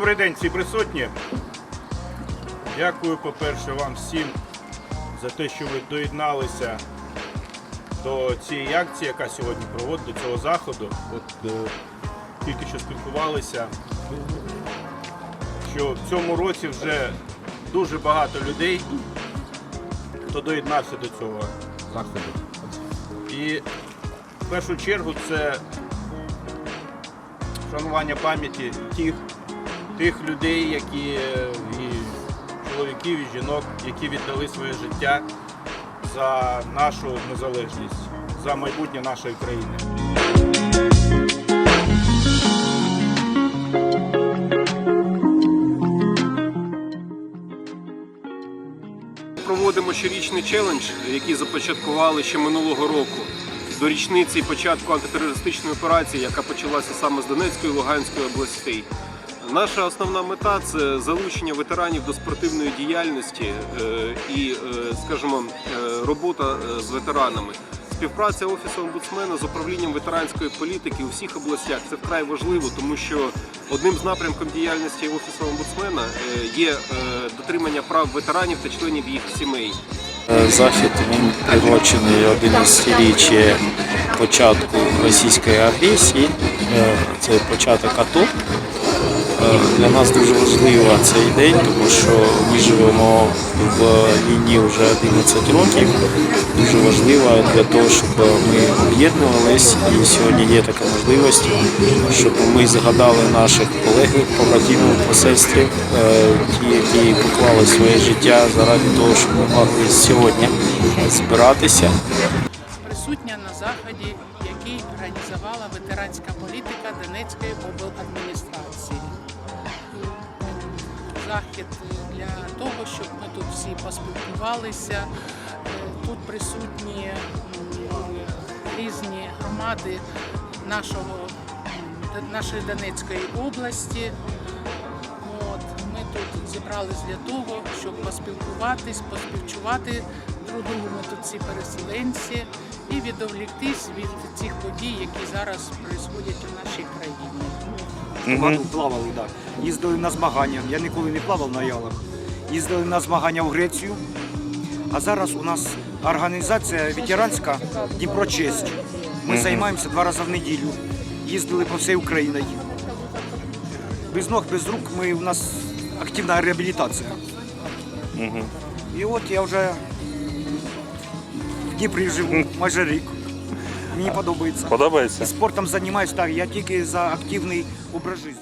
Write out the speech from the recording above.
Добрий день, всі присутні. Дякую, по-перше, вам всім за те, що ви доєдналися до цієї акції, яка сьогодні проводить, до цього заходу. От, е, тільки що спілкувалися, що в цьому році вже дуже багато людей, хто доєднався до цього заходу. І в першу чергу це шанування пам'яті тих, тих людей, які е, і чоловіків, і жінок, які віддали своє життя за нашу незалежність, за майбутнє нашої країни. Проводимо щорічний челендж, який започаткували ще минулого року до річниці початку антитерористичної операції, яка почалася саме з Донецької і Луганської областей. Наша основна мета це залучення ветеранів до спортивної діяльності е, і, е, скажімо, е, робота з ветеранами. Співпраця офісу омбудсмена з управлінням ветеранської політики у всіх областях це вкрай важливо, тому що одним з напрямків діяльності офісу омбудсмена є дотримання прав ветеранів та членів їх сімей. Захід він пригочений 11-річчя початку російської агресії. Це початок АТО. Е, Для нас дуже важливо цей день, тому що ми живемо в війні вже 11 років. Дуже важливо для того, щоб ми об'єднувались. І сьогодні є така можливість, щоб ми згадали наших колег, побратимів, посестрів, е, ті, які поклали своє життя заради того, щоб ми могли сьогодні збиратися присутня на заході, який організувала ветеранська політика Донецької обладміністрації. Захід для того, щоб ми тут всі поспілкувалися. Е, Тут присутні різні громади нашого, нашої Донецької області. От, ми тут зібрались для того, щоб поспілкуватись, поспівчувати друг другу. Ми тут всі переселенці і відволіктись від цих подій, які зараз відбуваються в нашій країні. Багато плавали, так. Їздили на змагання. Я ніколи не плавав на ялах. Їздили на змагання в Грецію. А зараз у нас організація ветеранська Дніпрочесть. Ми займаємося два рази в неділю. Їздили по всій Україні. Без ног, без рук ми, у нас активна реабілітація. І от я вже Дніпрі живу майже рік. Мені подобається. Подобається? Спортом займаюся так, я тільки за активний образ життя.